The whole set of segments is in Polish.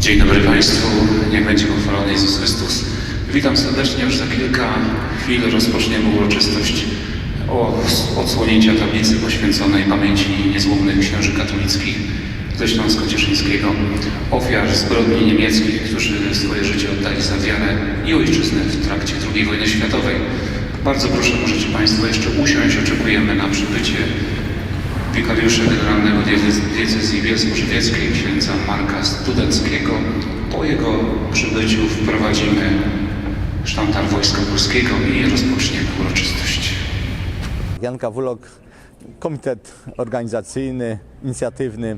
Dzień dobry Państwu, niech będzie pochwalony Jezus Chrystus. Witam serdecznie, już za kilka chwil rozpoczniemy uroczystość odsłonięcia tablicy poświęconej pamięci niezłomnych księży katolickich ze Śląsko-Cieszyńskiego, ofiar zbrodni niemieckich, którzy swoje życie oddali za wiarę i ojczyznę w trakcie II wojny światowej. Bardzo proszę, możecie Państwo jeszcze usiąść, oczekujemy na przybycie wikariusza generalnego diecez- diecezji bielsko-żywieckiej księdza Marka Studenckiego. Po jego przybyciu wprowadzimy sztantar Wojska Polskiego i rozpoczniemy uroczystość. Jan Kawulok, komitet organizacyjny, inicjatywny e,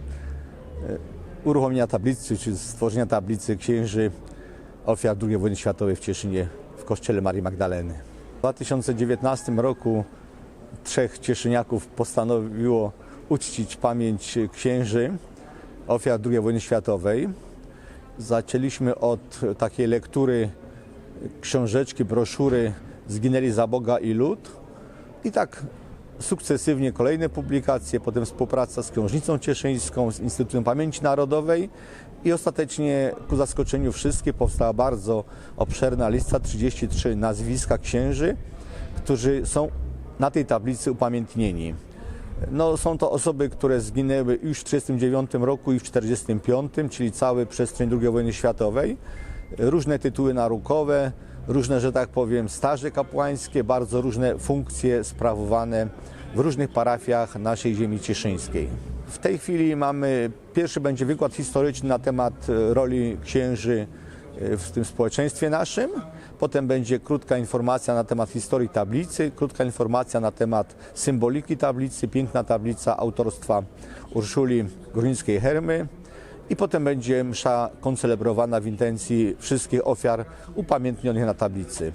uruchomienia tablicy, czy stworzenia tablicy księży ofiar II wojny światowej w Cieszynie w kościele Marii Magdaleny. W 2019 roku trzech cieszyniaków postanowiło uczcić pamięć księży ofiar II wojny światowej. Zaczęliśmy od takiej lektury książeczki, broszury Zginęli za Boga i lud. I tak sukcesywnie kolejne publikacje, potem współpraca z Książnicą Cieszyńską, z Instytutem Pamięci Narodowej i ostatecznie ku zaskoczeniu wszystkich powstała bardzo obszerna lista, 33 nazwiska księży, którzy są na tej tablicy upamiętnieni. No, są to osoby, które zginęły już w 1939 roku i w 1945, czyli cały przestrzeń II wojny światowej. Różne tytuły naukowe, różne, że tak powiem, staże kapłańskie, bardzo różne funkcje sprawowane w różnych parafiach naszej ziemi cieszyńskiej. W tej chwili mamy, pierwszy będzie wykład historyczny na temat e, roli księży w tym społeczeństwie naszym. Potem będzie krótka informacja na temat historii tablicy, krótka informacja na temat symboliki tablicy, piękna tablica autorstwa Urszuli Górnickiej-Hermy. I potem będzie msza koncelebrowana w intencji wszystkich ofiar upamiętnionych na tablicy.